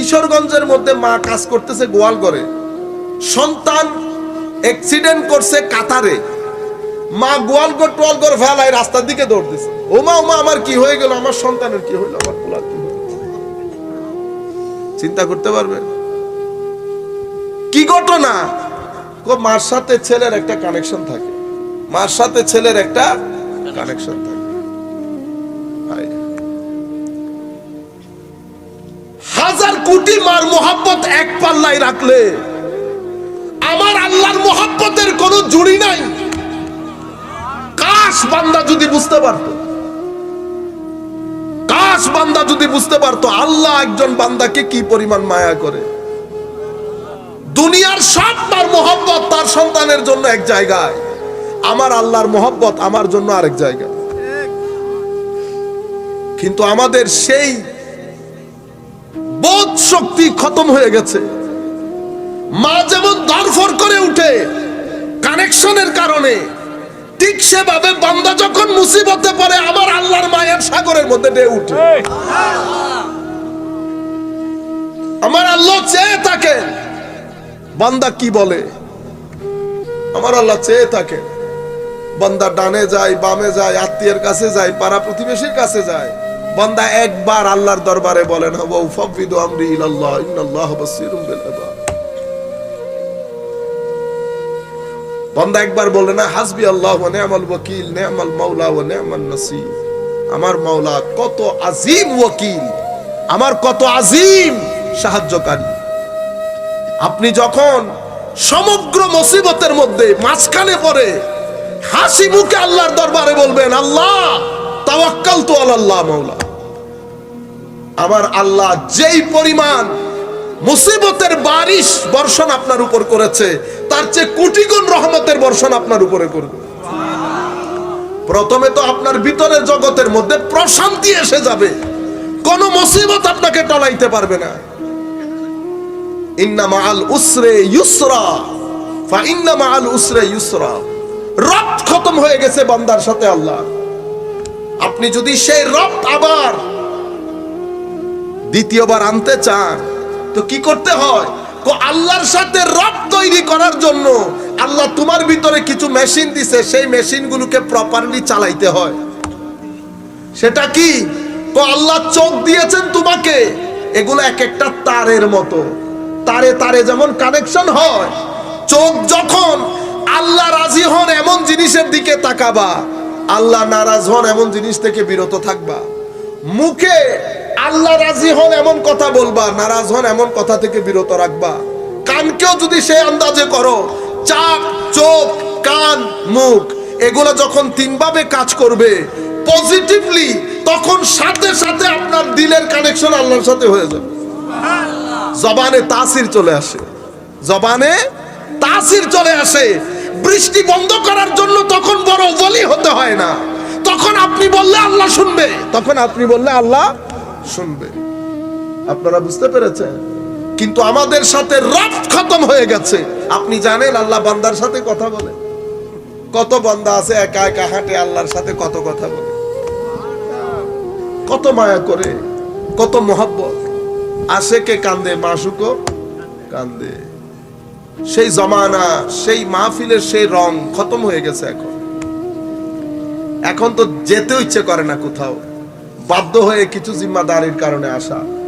কিশোরগঞ্জের মধ্যে মা কাজ করতেছে গোয়াল করে সন্তান অ্যাক্সিডেন্ট করছে কাতারে। মা গোয়াল করে টোয়াল করে ফেলায় রাস্তার দিকে দৌড় দিছে। ওমা ওমা আমার কি হয়ে গেল? আমার সন্তানের কি হইল? আমার পোলার কি চিন্তা করতে পারবেন কি ঘটনা? মার সাথে ছেলের একটা কানেকশন থাকে। মার সাথে ছেলের একটা কানেকশন থাকে। কোটি মার মোহাব্বত এক পাল্লায় রাখলে আমার আল্লাহর মোহাব্বতের কোনো জুড়ি নাই। কাশ বান্দা যদি বুঝতে পারতো। কাশ বান্দা যদি বুঝতে পারতো আল্লাহ একজন বান্দাকে কি পরিমাণ মায়া করে। দুনিয়ার সব তার মোহব্বত তার সন্তানের জন্য এক জায়গায়। আমার আল্লাহর মোহব্বত আমার জন্য আরেক জায়গায়। কিন্তু আমাদের সেই বোধ শক্তি খতম হয়ে গেছে। মা যেমন ধরফর করে উঠে কানেকশনের কারণে ঠিক সেভাবে বান্দা যখন মুসিবতে পড়ে আমার আল্লাহর মায়ের সাগরের মধ্যে ডে উঠে। আমার আল্লাহ চেয়ে থাকেন। বান্দা কি বলে? আমার আল্লাহ চেয়ে থাকে বান্দা ডানে যায় বামে যায় আত্মীয়ের কাছে যায় পাড়া প্রতিবেশীর কাছে যায়। বান্দা একবার আল্লাহর দরবারে বলে না ওয়া উফাব্বিদু আমরি ইলাল্লাহ বাসীরুম বিল ইবাদ একবার বলে না, হাসবি আল্লাহ ওয়া নি'মাল ওয়াকিল নি'মাল মাওলা ওয়া নি'মান আমার মাওলা কত আজিম ওয়াকিল, আমার কত আজিম সাহায্যকারী। আপনি যখন সমগ্র মুসিবতের মধ্যে মাঝখানে পড়ে, হাসি মুখে আল্লাহর দরবারে বলবেন, আল্লাহ তাওয়াক্কাল তো আল্লাহ মাওলা। আমার আল্লাহ যেই পরিমাণ মুসিবতের বারিশ বর্ষণ আপনার উপর করেছে, তার চেয়ে কোটি গুণ রহমতের বর্ষণ আপনার উপরে করবে। প্রথমে তো আপনার ভিতরের জগতের মধ্যে প্রশান্তি এসে যাবে, কোন মুসিবত আপনাকে টলাইতে পারবে না। ইন্না মাআল উসরে ইউসরা, ফা ইন্না মাআল উসরে ইউসরা। রব খতম হয়ে গেছে বান্দার সাথে আল্লাহ। আপনি যদি সেই রব আবার দ্বিতীয়বার আনতে চান, তো কি করতে হয়? কো আল্লাহর সাথে রব তৈরি করার জন্য আল্লাহ তোমার ভিতরে কিছু মেশিন দিছে, সেই মেশিনগুলোকে প্রপারলি চালাইতে হয়। সেটা কি? কো আল্লাহ চোখ দিয়েছেন তোমাকে, এগুলো এক একটা তারের মতো। তারে তারে যেমন কানেকশন হয়, চোখ যখন আল্লাহ রাজি হন এমন জিনিসের দিকে তাকাবা, আল্লাহ নারাজ হন এমন জিনিস থেকে বিরত থাকবা। মুখে আল্লাহ রাজি হন এমন কথা বলবা, নারাজ হন এমন কথা থেকে বিরত রাখবা। কানকেও যদি সে আন্দাজে করো চাপ চোখ, কান, মুখ, এগুলো যখন তিনভাবে কাজ করবে পজিটিভলি তখন সাথে সাথে আপনার দিলের কানেকশন আল্লাহর সাথে হয়ে যাবে। জবানে তাসির চলে আসে। জবানে তাসির চলে আসে। বৃষ্টি বন্ধ করার জন্য তখন বড় বলি হতে হয় না। আপনি বললে আল্লাহ শুনবে। তখন আপনি বললে আল্লাহ শুনবে। আপনারা বুঝতে পেরেছেন? কিন্তু আমাদের সাথে রব খতম হয়ে গেছে। আপনি জানেন আল্লাহ বান্দার সাথে কথা বলে। কত বান্দা আছে একা একা হাঁটে আল্লাহর সাথে কত কথা বলে। কত মায়া করে, কত মহাব্বত। আশেকে কান্দে মাসুকো কান্দে। সেই জমানা, সেই মাহফিলের সেই রং খতম হয়ে গেছে এখন। এখন তো যেতে ইচ্ছে করে না কোথাও। বাধ্য হয়ে কিছু জিম্মাদারির কারণে আসা।